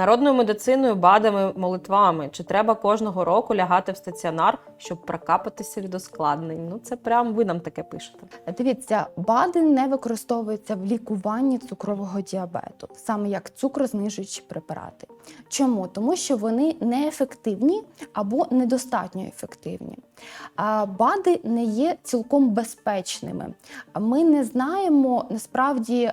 Народною медициною, БАДами, молитвами. Чи треба кожного року лягати в стаціонар, щоб прокапатися від ускладнень? Ну, це прям ви нам таке пишете. Дивіться, БАДи не використовуються в лікуванні цукрового діабету, саме як цукрознижуючі препарати. Чому? Тому що вони неефективні або недостатньо ефективні. БАДи не є цілком безпечними. Ми не знаємо насправді,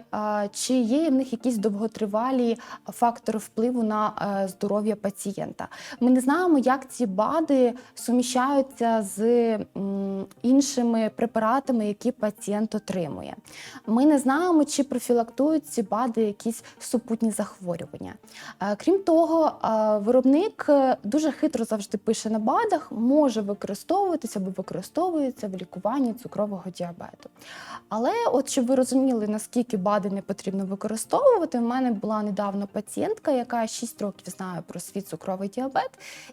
чи є в них якісь довготривалі фактори впливу на е, здоров'я пацієнта. Ми не знаємо, як ці БАДи суміщаються з іншими препаратами, які пацієнт отримує. Ми не знаємо, чи профілактують ці БАДи якісь супутні захворювання. Е, Крім того, е, виробник дуже хитро завжди пише на БАДах, може використовуватися або використовується в лікуванні цукрового діабету. Але, от щоб ви розуміли, наскільки БАДи не потрібно використовувати, в мене була недавно пацієнтка, яка 6 років знає про свій цукровий діабет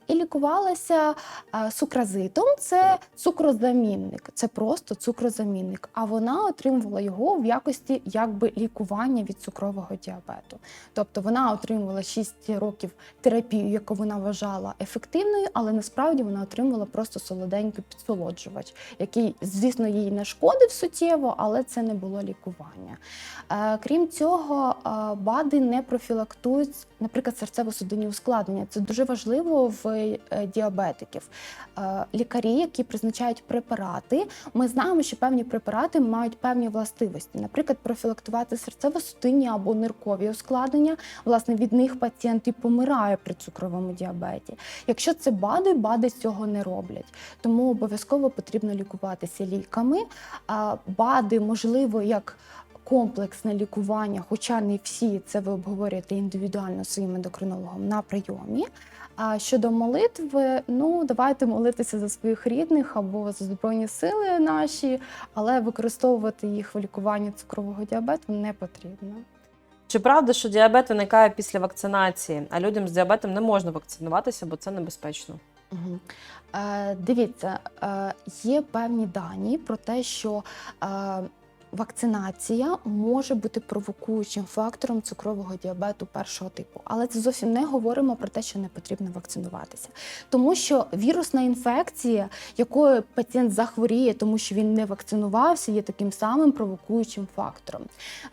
і лікувалася е, сукразитом. Це цукрозамінник, це просто цукрозамінник. А вона отримувала його в якості якби лікування від цукрового діабету. Тобто вона отримувала 6 років терапію, яку вона вважала ефективною, але насправді вона отримувала просто солоденький підсолоджувач, який, звісно, їй не шкодив суттєво, але це не було лікування. Е, Крім цього, е, БАДи не профілактують, наприклад, серцево-судинні ускладнення. Це дуже важливо в е, діабетиків. Е, Лікарі, які призначають препарати, ми знаємо, що певні препарати мають певні властивості. Наприклад, профілактувати серцево-судинні або ниркові ускладнення. Власне, від них пацієнт і помирає при цукровому діабеті. Якщо це БАДи, БАДи цього не роблять. Тому обов'язково потрібно лікуватися ліками. БАДи, можливо, як комплексне лікування, хоча не всі це ви обговорюєте індивідуально своїм ендокринологом на прийомі. А щодо молитви, ну давайте молитися за своїх рідних або за збройні сили наші, але використовувати їх в лікуванні цукрового діабету не потрібно. Чи правда, що діабет виникає після вакцинації, а людям з діабетом не можна вакцинуватися, бо це небезпечно? Угу. Е, дивіться, е, є певні дані про те, що е, вакцинація може бути провокуючим фактором цукрового діабету першого типу. Але це зовсім не говоримо про те, що не потрібно вакцинуватися. Тому що вірусна інфекція, якою пацієнт захворіє, тому що він не вакцинувався, є таким самим провокуючим фактором.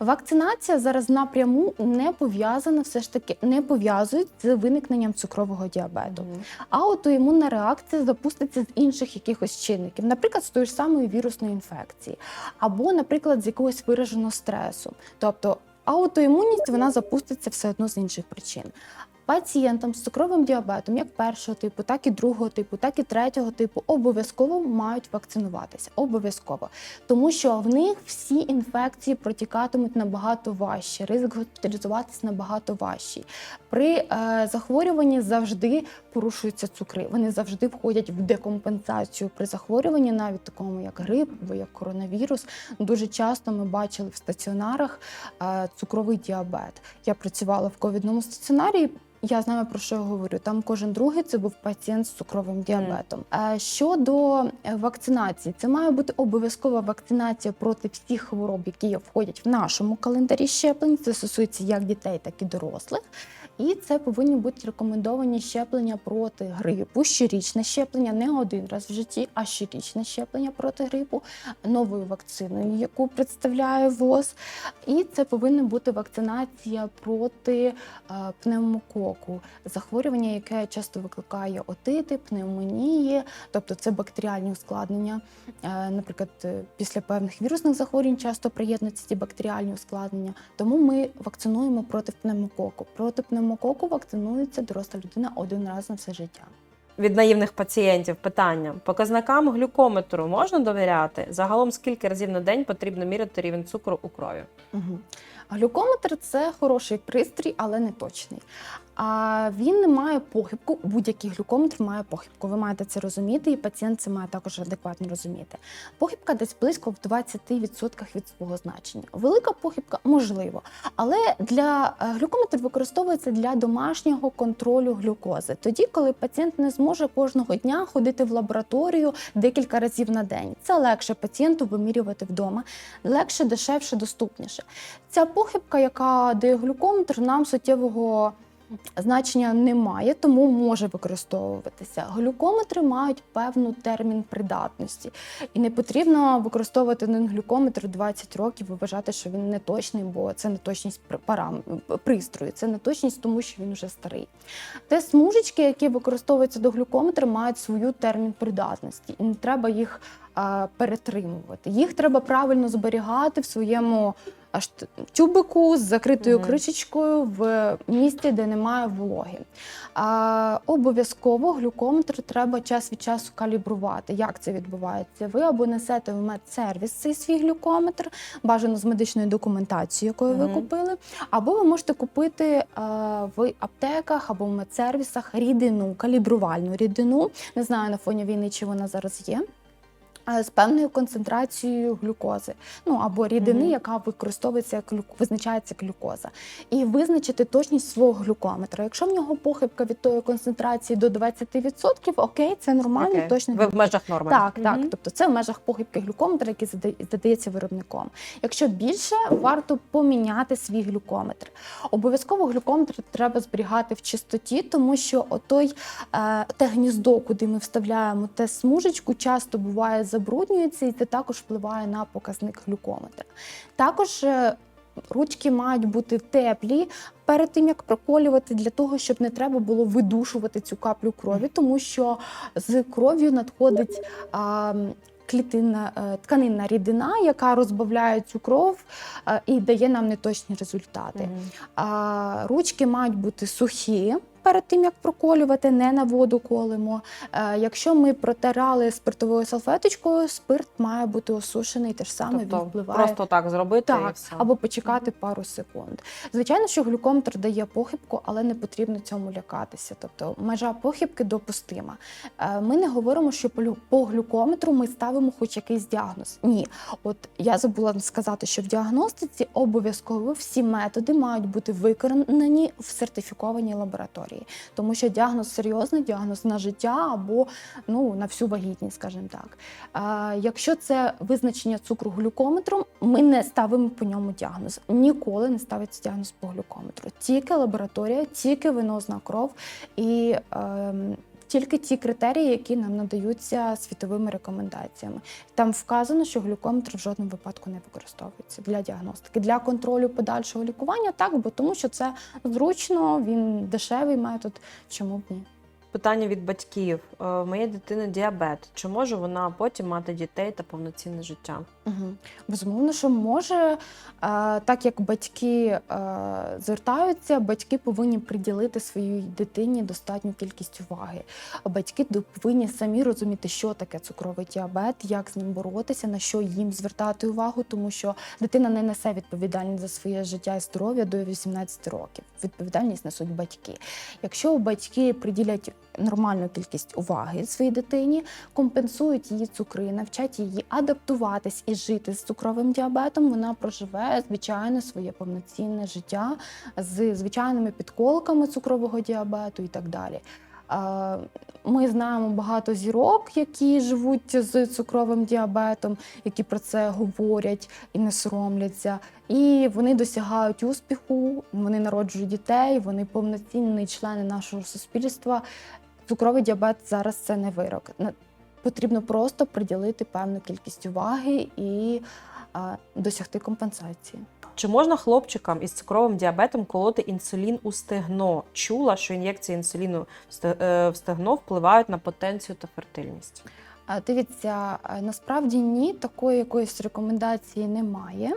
Вакцинація зараз напряму не пов'язана, все ж таки не пов'язують з виникненням цукрового діабету. Аутоімунна реакція запуститься з інших якихось чинників, наприклад, з тої ж самої вірусної інфекції, або, наприклад, з якогось вираженого стресу. Тобто аутоімунність вона запуститься все одно з інших причин. Пацієнтам з цукровим діабетом, як першого типу, так і другого типу, так і третього типу, обов'язково мають вакцинуватися. Обов'язково. Тому що в них всі інфекції протікатимуть набагато важче, ризик госпіталізуватися набагато важчий. При е, захворюванні завжди порушуються цукри. Вони завжди входять в декомпенсацію при захворюванні, навіть такому як грип або як коронавірус. Дуже часто ми бачили в стаціонарах е, цукровий діабет. Я працювала в ковідному стаціонарі. Я знаю про що я говорю. Там кожен другий це був пацієнт з цукровим діабетом. Mm. Щодо е, вакцинації, це має бути обов'язкова вакцинація проти всіх хвороб, які входять в нашому календарі щеплень. Це стосується як дітей, так і дорослих. І це повинні бути рекомендовані щеплення проти грипу, щорічне щеплення, не один раз в житті, а щорічне щеплення проти грипу новою вакциною, яку представляє ВОЗ. І це повинна бути вакцинація проти е, пневмококу, захворювання, яке часто викликає отити, пневмонії, тобто це бактеріальні ускладнення. Е, Наприклад, е, після певних вірусних захворювань часто приєднуються ці бактеріальні ускладнення. Тому ми вакцинуємо проти пневмококу. Проти пневмококу вакцинується доросла людина один раз на все життя. Від наївних пацієнтів питання: показникам глюкометру можна довіряти? Загалом скільки разів на день потрібно міряти рівень цукру у крові? Угу. Глюкометр це хороший пристрій, але не точний. А він не має похибку. Будь-який глюкометр має похибку. Ви маєте це розуміти, і пацієнт це має також адекватно розуміти. Похибка десь близько в 20% від свого значення. Велика похибка можливо, але для е, глюкометр використовується для домашнього контролю глюкози. Тоді, коли пацієнт не зможе кожного дня ходити в лабораторію декілька разів на день. Це легше пацієнту вимірювати вдома, легше, дешевше, доступніше. Ця похибка, яка дає глюкометр, нам суттєвого значення немає, тому може використовуватися. Глюкометри мають певну термін придатності, і не потрібно використовувати один глюкометр 20 років і вважати, що він не точний, бо це неточність парам... пристрою, це неточність, тому що він вже старий. Те смужечки, які використовуються до глюкометра, мають свою термін придатності, і не треба їх перетримувати. Їх треба правильно зберігати в своєму аж тюбику з закритою Мгм. кришечкою в місці, де немає вологи. А, обов'язково глюкометр треба час від часу калібрувати. Як це відбувається? Ви або несете в медсервіс цей свій глюкометр, бажано з медичною документацією, якою ви купили, або ви можете купити а, в аптеках або в медсервісах рідину, калібрувальну рідину. Не знаю на фоні війни, чи вона зараз є. А, З певною концентрацією глюкози, ну або рідини, Мгм. яка використовується як глюк- визначається глюкоза, і визначити точність свого глюкометра. Якщо в нього похибка від тої концентрації до 20%, окей, це нормально, Окей. точно Ви в межах норми. так, так. Тобто це в межах похибки глюкометра, який задається виробником. Якщо більше, варто поміняти свій глюкометр. Обов'язково глюкометр треба зберігати в чистоті, тому що отой е, те гніздо, куди ми вставляємо те смужечку, часто буває забруднюється, і це також впливає на показник глюкометра. Також е, ручки мають бути теплі перед тим, як проколювати, для того, щоб не треба було видушувати цю каплю крові, тому що з кров'ю надходить. А, Клітинна е, тканинна рідина, яка розбавляє цю кров е, і дає нам неточні результати. А, ручки мають бути сухі перед тим, як проколювати, не на воду колимо. Е, якщо ми протирали спиртовою салфеточкою, спирт має бути осушений, те ж саме він Тобто впливає. просто так зробити і все. або почекати пару секунд. Звичайно, що глюкометр дає похибку, але не потрібно цьому лякатися. Тобто межа похибки допустима. Е, Ми не говоримо, що по глюкометру ми ставимо хоч якийсь діагноз. Ні, от я забула сказати, що в діагностиці обов'язково всі методи мають бути виконані в сертифікованій лабораторії, тому що діагноз серйозний, діагноз на життя або ну на всю вагітність, скажімо так. А, якщо це визначення цукру глюкометром, ми не ставимо по ньому діагноз. Ніколи не ставиться діагноз по глюкометру. Тільки лабораторія, тільки винозна кров і ем, тільки ті критерії, які нам надаються світовими рекомендаціями. Там вказано, що глюкометр в жодному випадку не використовується для діагностики. Для контролю подальшого лікування так, бо тому що це зручно, він дешевий метод. Чому б ні? Питання від батьків. Е, У моєї дитини діабет. Чи може вона потім мати дітей та повноцінне життя? Угу. Безумовно, що може, так як батьки звертаються, батьки повинні приділити своїй дитині достатню кількість уваги. Батьки повинні самі розуміти, що таке цукровий діабет, як з ним боротися, на що їм звертати увагу, тому що дитина не несе відповідальність за своє життя і здоров'я до 18 років. Відповідальність несуть батьки. Якщо батьки приділять нормальну кількість уваги своїй дитині, компенсують її цукри, навчать її адаптуватись і жити з цукровим діабетом, вона проживе звичайне своє повноцінне життя з звичайними підколками цукрового діабету і так далі. Ми знаємо багато зірок, які живуть з цукровим діабетом, які про це говорять і не соромляться. І вони досягають успіху, вони народжують дітей, вони повноцінні члени нашого суспільства. Цукровий діабет зараз це не вирок. Потрібно просто приділити певну кількість уваги і а, досягти компенсації. Чи можна хлопчикам із цукровим діабетом колоти інсулін у стегно? Чула, що ін'єкції інсуліну в е, в стегно впливають на потенцію та фертильність. А, Дивіться, е, насправді ні, такої якоїсь рекомендації немає.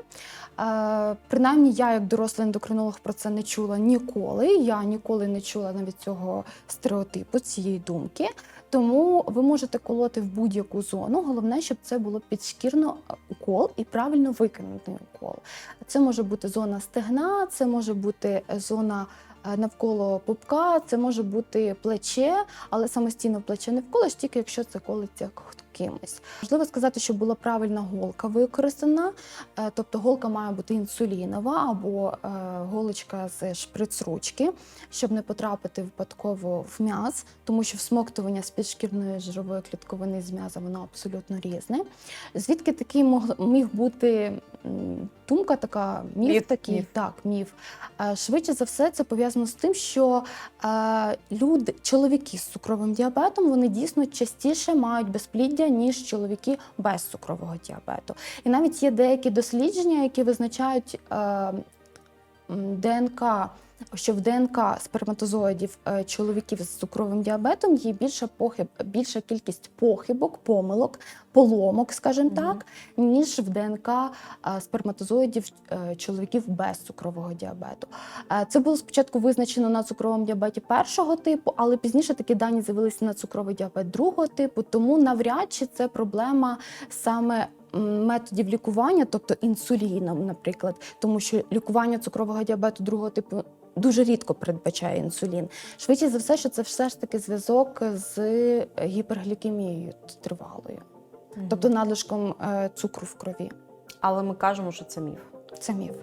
Е, Принаймні, я, як дорослий ендокринолог, про це не чула ніколи. Я ніколи не чула навіть цього стереотипу, цієї думки. Тому ви можете колоти в будь-яку зону. Головне, щоб це було підшкірно е, укол і правильно виконаний укол. Це може бути зона стегна, це може бути е, зона е, навколо пупка, це може бути плече, але самостійно плече не вколиш, тільки якщо це колиться кимось. Можливо сказати, що була правильна голка використана, е, тобто голка має бути інсулінова або е, голочка з шприц-ручки, щоб не потрапити випадково в м'яз, тому що всмоктування з підшкірної жирової клітковини з м'яза воно абсолютно різне. Звідки такий міг бути думка така, міф, Міф, такий, міф. так, міф. Швидше за все, це пов'язано з тим, що люди, чоловіки з цукровим діабетом, вони дійсно частіше мають безпліддя, ніж чоловіки без цукрового діабету. І навіть є деякі дослідження, які визначають ДНК. Що в ДНК сперматозоїдів е, чоловіків з цукровим діабетом є більша похиб, більша кількість похибок, помилок, поломок, скажімо Мгм. так, ніж в ДНК е, сперматозоїдів е, чоловіків без цукрового діабету. Це було спочатку визначено на цукровому діабеті першого типу, але пізніше такі дані з'явилися на цукровий діабет другого типу. Тому навряд чи це проблема саме. Методів лікування, тобто інсуліном, наприклад, тому що лікування цукрового діабету другого типу дуже рідко передбачає інсулін. Швидше за все, що це все ж таки зв'язок з гіперглікемією тривалою, тобто надлишком е, цукру в крові. Але ми кажемо, що це міф. Це міф.